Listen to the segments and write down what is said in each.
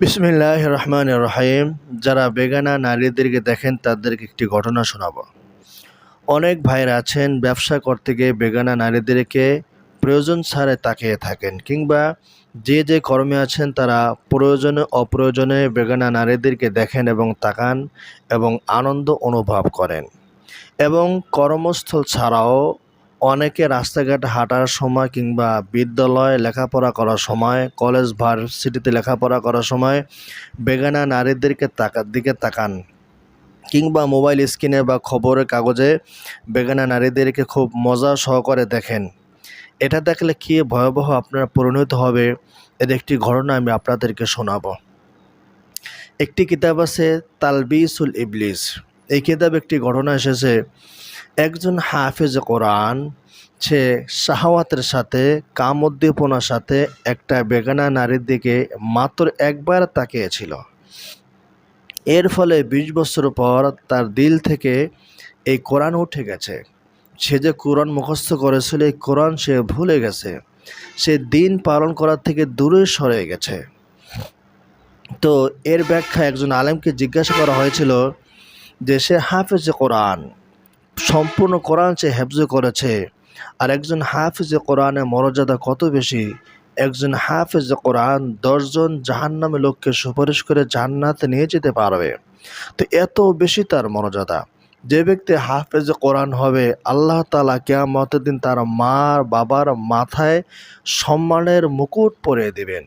বিসমিল্লাহ রহমান রহিম যারা বেগানা নারীদেরকে দেখেন, তাদেরকে একটি ঘটনা শোনাবো। অনেক ভাইরা আছেন, ব্যবসা করতে গিয়ে বেগানা নারীদেরকে প্রয়োজন ছাড়ে তাকিয়ে থাকেন, কিংবা যে যে কর্মে আছেন, তারা প্রয়োজনে অপ্রয়োজনে বেগানা নারীদেরকে দেখেন এবং তাকান এবং আনন্দ অনুভব করেন। এবং কর্মস্থল ছাড়াও অনেকে রাস্তাঘাট হাঁটার সময় কিংবা বিদ্যালয়ে লেখাপড়া করার সময়, কলেজ, ভার্সিটিতে লেখাপড়া করার সময় বেগানা নারীদেরকে তাকার দিকে তাকান কিংবা মোবাইল স্ক্রিনে বা খবরের কাগজে বেগানা নারীদেরকে খুব মজা সহকারে দেখেন। এটা দেখলে কি ভয়াবহ আপনার পরিণত হবে? এর একটি ঘটনা আমি আপনাদেরকে শোনাব। একটি কিতাব আছে, তালবিসুল ইবলিস। এই কিতাব একটি ঘটনা এসেছে একজন হাফেজ কোরআন, সে শাহাওয়াতের সাথে, কামোদ্দীপনার সাথে একটা বেগানা নারীর দিকে মাত্র একবার তাকিয়েছিল। এর ফলে বিশ বছর পর তার দিল থেকে এই কোরআন উঠে গেছে। সে যে কোরআন মুখস্থ করেছিল, এই কোরআন সে ভুলে গেছে। সে দিন পালন করার থেকে দূরে সরে গেছে। তো এর ব্যাখ্যা একজন আলেমকে জিজ্ঞাসা করা হয়েছিল যে সে হাফেজে কোরআন। সম্পূর্ণ কোরআন সে হেফজ করেছে। আর একজন হাফিজে কোরআনের মর্যাদা কত বেশি? একজন হাফিজে কোরআন দশজন জাহান্নামে লোককে সুপারিশ করে জান্নাতে নিয়ে যেতে পারবে। তো এত বেশি তার মর্যাদা। যে ব্যক্তি হাফেজে কোরআন হবে, আল্লাহ তালা কেয়ামতের দিন তার মা বাবার মাথায় সম্মানের মুকুট পরিয়ে দেবেন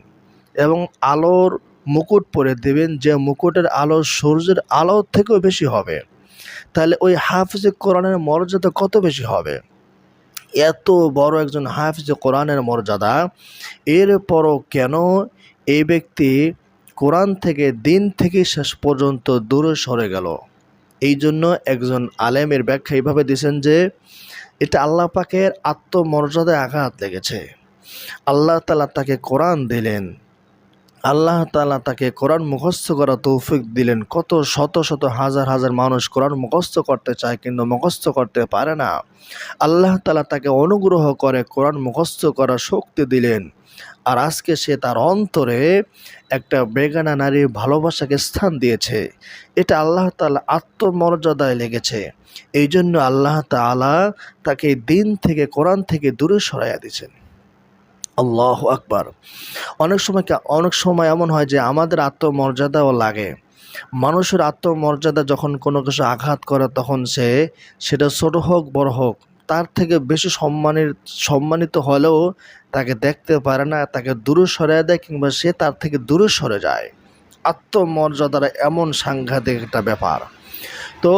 এবং আলোর মুকুট পরে দেবেন, যে মুকুটের আলো সূর্যের আলোর থেকেও বেশি হবে। তাহলে ওই হাফিজে কোরআনের মর্যাদা কত বেশি হবে? এত বড় একজন হাফিজে কোরআনের মর্যাদা। এরপরও কেন এই ব্যক্তি কোরআন থেকে, দিন থেকে শেষ পর্যন্ত দূরে সরে গেল? এই জন্য একজন আলেমের ব্যাখ্যা এইভাবে দিয়েছেন যে, এটা আল্লাহ পাকের আত্মমর্যাদায় আঘাত লেগেছে। আল্লাহ তালা তাকে কোরআন দিলেন। আল্লাহ তালা তাকে কোরআন মুখস্থ করা তৌফিক দিলেন। কত শত শত হাজার হাজার মানুষ কোরআন মুখস্থ করতে চায় কিন্তু মুখস্থ করতে পারে না। আল্লাহ তালা তাকে অনুগ্রহ করে কোরআন মুখস্থ করার শক্তি দিলেন। আর আজকে সে তার অন্তরে একটা বেগানা নারীর ভালোবাসাকে স্থান দিয়েছে। এটা আল্লাহ তালা আত্মমর্যাদায় লেগেছে। এই জন্য আল্লাহ তালা তাকে দিন থেকে কোরআন থেকে দূরে সরাইয়া দিয়েছেন। আল্লাহ আকবার। অনেক সময় অনেক সময় এমন হয় যে আমাদের আত্মমর্যাদাও লাগে। মানুষের আত্মমর্যাদা যখন কোনো কিছু আঘাত করে তখন সে সেটা ছোট হোক, বড় হোক, তার থেকে বেশি সম্মানের, সম্মানিত হলেও তাকে দেখতে পারে না, তাকে দূরে সরে দেয় কিংবা সে তার থেকে দূরে সরে যায়। আত্মমর্যাদার এমন সাংঘাতিক একটা ব্যাপার। তো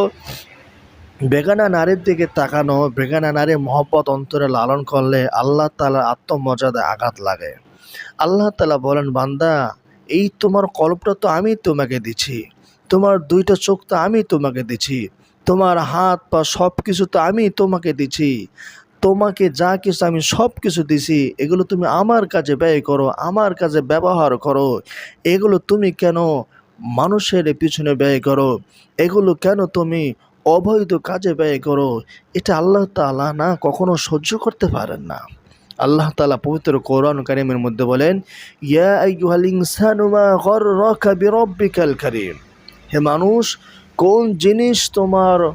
বেগানা নারীর দিকে তাকানো, বেগানা নারীর মহব্বত অন্তরে লালন করলে আল্লাহ তালার আত্মমর্যাদায় আঘাত লাগে। আল্লাহ তালা বলেন, বান্দা, এই তোমার কল্পটা তো আমি তোমাকে দিছি। তোমার দুইটা চোখ তো আমি তোমাকে দিছি। তোমার হাত পা সব কিছু তো আমি তোমাকে দিছি। তোমাকে যা কিছু আমি সব কিছু দিছি, এগুলো তুমি আমার কাজে ব্যয় করো, আমার কাজে ব্যবহার করো। এগুলো তুমি কেন মানুষের পিছনে ব্যয় করো? এগুলো কেন তুমি অবৈধ কাজে ব্যয় করো। এটা আল্লাহ তালা না, কখনো সহ্য করতে পারেন না। আল্লাহ তালা পবিত্র কোরআন কারিমের মধ্যে বলেন কারীম। হে মানুষ, কোন জিনিস তোমার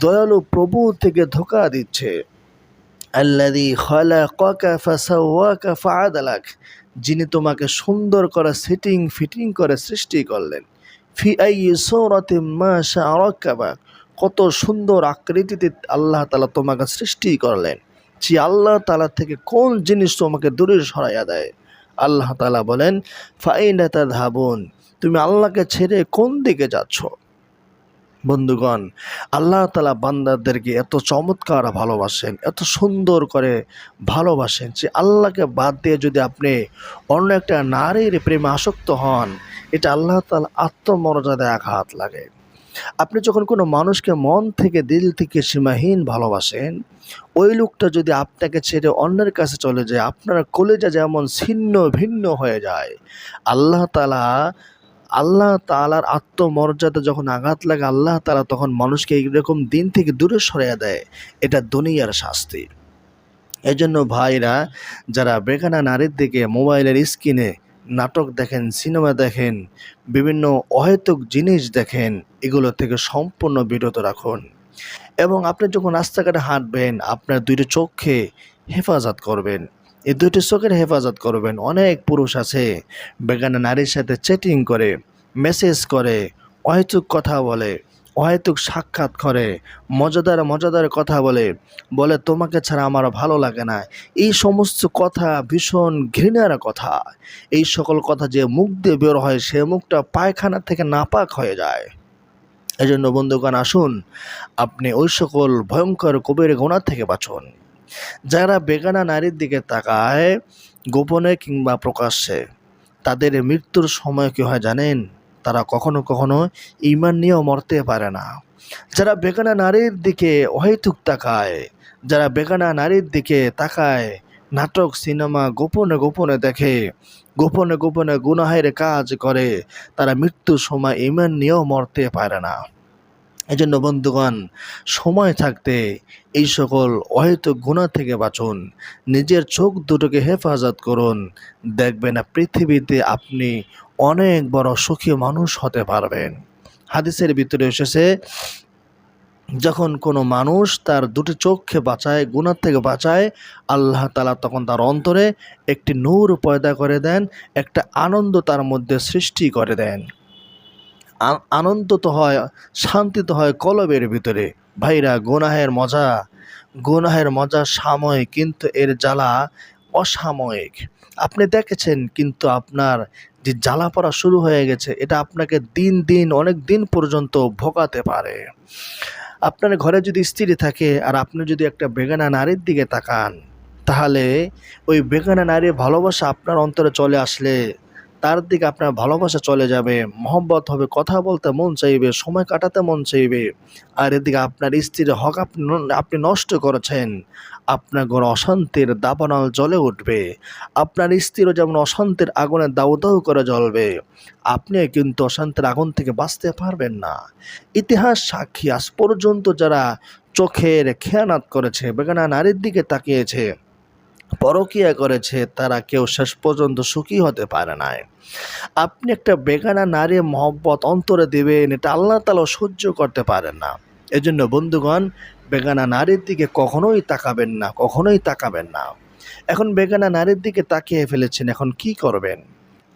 দয়ালু প্রভু থেকে ধোকা দিচ্ছে? যিনি তোমাকে সুন্দর করে সেটিং ফিটিং করে সৃষ্টি করলেন। ফি আইয়ি সূরাতিন মা রাক্কাবাক কত সুন্দর আকৃতিতে আল্লাহ তালা তোমাকে সৃষ্টি করলেন সে আল্লাহ তালা থেকে কোন জিনিস তোমাকে দূরে সরাইয়া দেয়। আল্লাহ তালা বলেন ফাইনাতা ধাবন তুমি আল্লাহকে ছেড়ে কোন দিকে যাচ্ছ? বন্ধুগণ, আল্লাহ তালা বান্দাদেরকে এত চমৎকার ভালোবাসেন, এত সুন্দর করে ভালোবাসেন যে আল্লাহকে বাদ দিয়ে যদি আপনি অন্য একটা নারীর প্রেমে আসক্ত হন, এটা আল্লাহ তালা আত্মমর্যাদায় আঘাত লাগে। আপনি যখন কোনো মানুষকে মন থেকে, দিল থেকে সীমাহীন ভালোবাসেন, ওই লোকটা যদি আপনাকে ছেড়ে অন্যের কাছে চলে যায়, আপনার কলেজা যেমন ছিন্ন ভিন্ন হয়ে যায়। আল্লাহ তালা আল্লাহ তালার আত্মমর্যাদা যখন আঘাত লাগে, আল্লাহ তালা তখন মানুষকে এইরকম দিন থেকে দূরে সরিয়ে দেয়। এটা দুনিয়ার শাস্তি। এজন্য ভাইরা, যারা বেগানা নারীর দিকে মোবাইলের স্ক্রিনে নাটক দেখেন, সিনেমা দেখেন, বিভিন্ন অহেতুক জিনিস দেখেন, এগুলো থেকে সম্পূর্ণ বিরত রাখুন। এবং আপনি যখন রাস্তাঘাটে হাঁটবেন, আপনার দুইটি চোখে হেফাজত করবেন। এই দুইটি চোখের হেফাজত করবেন। অনেক পুরুষ আছে, বেগানা নারীর সাথে চ্যাটিং করে মেসেজ করে, অহেতুক কথা বলে। অহেতুক সাক্ষাৎ করে, মজাদার মজাদার কথা বলে বলে, তোমাকে ছাড়া আমার ভালো লাগে না। এই সমস্ত কথা ভীষণ ঘৃণার কথা। এই সকল কথা যে মুখ দিয়ে বের হয়, সে মুখটা পায়খানা থেকে নাপাক হয়ে যায়। এই জন্য বন্ধুগণ, আসুন, আপনি ওই সকল ভয়ঙ্কর কবির গোনা থেকে বাঁচুন। যারা বেগানা নারীর দিকে তাকায়, গোপনে কিংবা প্রকাশ্যে, তাদের মৃত্যুর সময় কি হয় জানেন? তারা কখনো কখনো ইমান নিয়েও মরতে পারে না। যারা বেগানা নারীর দিকে অহেতুক তাকায়, যারা বেগানা নারীর দিকে তাকায়, নাটক, সিনেমা গোপনে গোপনে দেখে, গোপনে গোপনে গুনাহের কাজ করে, তারা মৃত্যুর সময় ইমান নিয়েও মরতে পারে না। এই জন্য বন্ধুগণ, সময় থাকতে এই সকল অহেতুক গুণা থেকে বাঁচুন। নিজের চোখ দুটোকে হেফাজত করুন। দেখবেন পৃথিবীতে আপনি অনেক বড় সুখী মানুষ হতে পারবেন। হাদিসের ভিতরে এসেছে, যখন কোনো মানুষ তার দুটি চোখকে বাঁচায় গুণার থেকে বাঁচায়, আল্লাহ তালা তখন তার অন্তরে একটি নূর পয়দা করে দেন, একটা আনন্দ তার মধ্যে সৃষ্টি করে দেন। আনন্দ তো হয় শান্তি তো হয় কলবের ভিতরে। ভাইরা, গুনাহের মজা গুনাহের মজা সাময়িক, কিন্তু এর জ্বালা অসাময়িক। আপনি দেখেছেন কিন্তু আপনার যে জ্বালা পড়া শুরু হয়ে গেছে, এটা আপনাকে দিন দিন, অনেক দিন পর্যন্ত ভোগাতে পারে। আপনার ঘরে যদি স্ত্রী থাকে আর আপনি যদি একটা বেগানা নারীর দিকে তাকান, তাহলে ওই বেগানা নারীর ভালোবাসা আপনার অন্তরে চলে আসলে। তার দিকে আপনার ভালোবাসা চলে যাবে, মহব্বত হবে, কথা বলতে মন চাইবে, সময় কাটাতে মন চাইবে। আর এদিকে আপনার স্ত্রীর হক আপনি আপনি নষ্ট করেছেন, আপনার ঘর অশান্তির দাবানল জ্বলে উঠবে। আপনার স্ত্রীরও যেমন অশান্তির আগুনে দাউ দাউ করে জ্বলবে, আপনি কিন্তু অশান্তির আগুন থেকে বাঁচতে পারবেন না। ইতিহাস সাক্ষী, আজ পর্যন্ত যারা চোখের খেয়ানাত করেছে, বেগানা নারীর দিকে তাকিয়েছে পরকিয়া করেছে, তারা কেউ শেষ পর্যন্ত সুখী হতে পারে নাই। আপনি একটা বেগানা নারী মহব্বত অন্তরে দেবেন, এটা আল্লাহ তালা সহ্য করতে পারেন না। এজন্য বন্ধুগণ, বেগানা নারীর দিকে কখনোই তাকাবেন না, কখনোই তাকাবেন না। এখন বেগানা নারীর দিকে তাকিয়ে ফেলেছেন, এখন কি করবেন?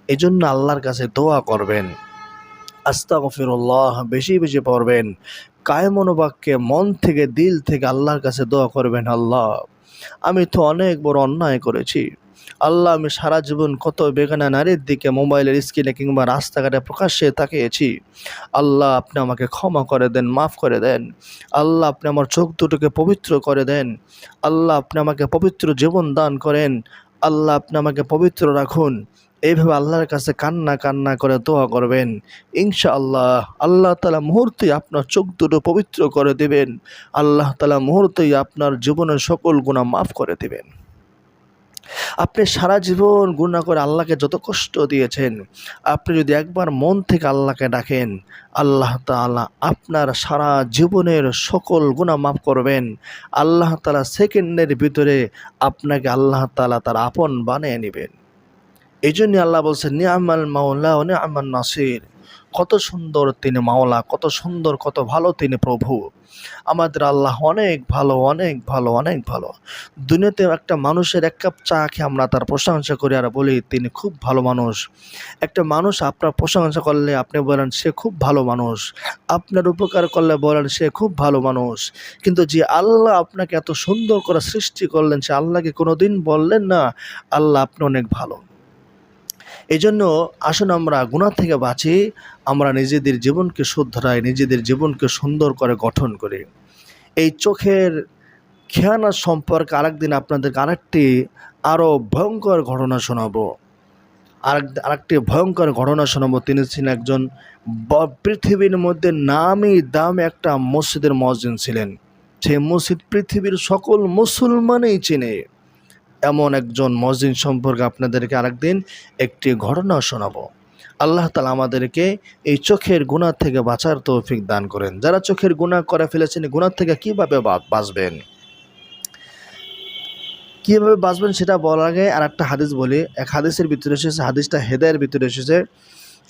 এজন্য আল্লাহর কাছে দোয়া করবেন। আস্তা আস্তাগফিরুল্লাহ, বেশি বেশি পড়বেন। কায়মনোবাক্যে মন থেকে, দিল থেকে আল্লাহর কাছে দোয়া করবেন আল্লাহ। আমি তো অনেক বড় অন্যায় করেছি। আল্লাহ, আমি সারা জীবন কত বেগানা নারীর দিকে মোবাইলের স্ক্রিনে কিংবা রাস্তাঘাটে প্রকাশ্যে তাকিয়েছি। আল্লাহ, আপনি আমাকে ক্ষমা করে দেন, মাফ করে দেন। আল্লাহ, আপনি আমার চোখ দুটোকে পবিত্র করে দেন। আল্লাহ, আপনি আমাকে পবিত্র জীবন দান করেন। আল্লাহ, আপনি আমাকে পবিত্র রাখুন। এইভাবে আল্লাহর কাছে কান্না কান্না করে দোয়া করবেন। ইনশা আল্লাহ আল্লাহ তালা মুহূর্তেই আপনার চোখ দুটো পবিত্র করে দেবেন। আল্লাহ তালা মুহূর্তেই আপনার জীবনের সকল গুণা মাফ করে দেবেন। আপনি সারা জীবন গুণা করে আল্লাহকে যত কষ্ট দিয়েছেন, আপনি যদি একবার মন থেকে আল্লাহকে ডাকেন, আল্লাহ তাআলা আপনার সারা জীবনের সকল গুণা মাফ করবেন। আল্লাহ তালা সেকেন্ডের ভিতরে আপনাকে আল্লাহ তালা তার আপন বানিয়ে নেবেন। এই জন্য আল্লাহ বলছেন নিয়ামাল মাওলা নিয়ামাল নাসির। কত সুন্দর তিনি মাওলা, কত সুন্দর, কত ভালো তিনি প্রভু। আমাদের আল্লাহ অনেক ভালো অনেক ভালো অনেক ভালো। দুনিয়াতে একটা মানুষের এক কাপ চা খেয়ে আমরা তার প্রশংসা করি আর বলি, তিনি খুব ভালো মানুষ। একটা মানুষ আপনার প্রশংসা করলে আপনি বলেন, সে খুব ভালো মানুষ। আপনার উপকার করলে বলেন, সে খুব ভালো মানুষ। কিন্তু যে আল্লাহ আপনাকে এত সুন্দর করে সৃষ্টি করলেন, সে আল্লাহকে কোনো দিন বললেন না, আল্লাহ আপনি অনেক ভালো। এই জন্য আসুন আমরা গুণা থেকে বাঁচি, আমরা নিজেদের জীবনকে শুদ্ধরাই নিজেদের জীবনকে সুন্দর করে গঠন করি। এই চোখের খেয়ানার সম্পর্কে আরেকদিন আপনাদেরকে আরেকটি আরও ভয়ঙ্কর ঘটনা শোনাবো। আরেক, আরেকটি ভয়ঙ্কর ঘটনা শোনাবো। তিনি ছিলেন একজন পৃথিবীর মধ্যে নামি দামি একটা মসজিদের মসজিদ ছিলেন। সেই মসজিদ পৃথিবীর সকল মুসলমানই চেনে। এমন একজন মসজিদ সম্পর্কে আপনাদেরকে আরেকদিন একটি ঘটনা শোনাবো। আল্লাহ তালা আমাদেরকে এই চোখের গুণা থেকে বাঁচার তৌফিক দান করেন। যারা চোখের গুণা করে ফেলেছেন গুণার থেকে কীভাবে বাঁচবেন? কীভাবে বাঁচবেন সেটা বলার আগে আর একটা হাদিস বলি। এক হাদিসের ভিতরে এসেছে, হাদিসটা হেদায়ের ভিতরে এসেছে।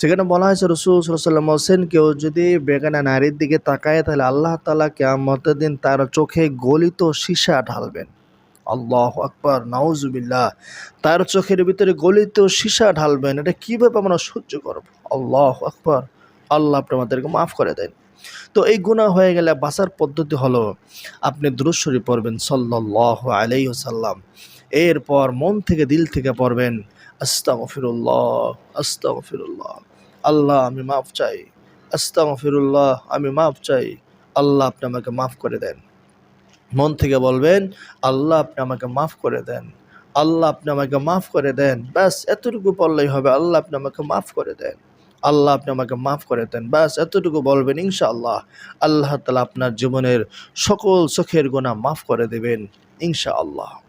সেখানে বলা হয়েছে, রসুল সাল্লাম হোসেন কেউ যদি বেগানা নারীর দিকে তাকায়, তাহলে আল্লাহ তালা কেয়ামতের দিন তার চোখে গলিত সীসা ঢালবেন। আল্লাহ আকবর, নাউজুবিল্লাহ। তার চোখের ভিতরে গলিত সীসা ঢালবেন। এটা কীভাবে আমরা সহ্য করব? আল্লাহ আকবর। আল্লাহ আপনি আমাদেরকে মাফ করে দেন। তো এই গুণা হয়ে গেলে বাঁচার পদ্ধতি হলো, আপনি দ্রুশ্বরী পড়বেন সাল্লাহ আলাই সাল্লাম এরপর মন থেকে দিল থেকে পড়বেন, আস্তাগফিরুল্লাহ আস্তাগফিরুল্লাহ। আল্লাহ, আমি মাফ চাই। আস্তাগফিরুল্লাহ, আমি মাফ চাই। আল্লাহ আপনি আমাকে মাফ করে দেন। মন থেকে বলবেন, আল্লাহ আপনি আমাকে মাফ করে দেন। আল্লাহ আপনি আমাকে মাফ করে দেন। ব্যাস, এতটুকু বললেই হবে, আল্লাহ আপনি আমাকে মাফ করে দেন। আল্লাহ আপনি আমাকে মাফ করে দেন। ব্যাস, এতটুকু বলবেন, ইনশাআল্লাহ আল্লাহ তালা আপনার জীবনের সকল চোখের গোনা মাফ করে দেবেন, ইনশাআল্লাহ।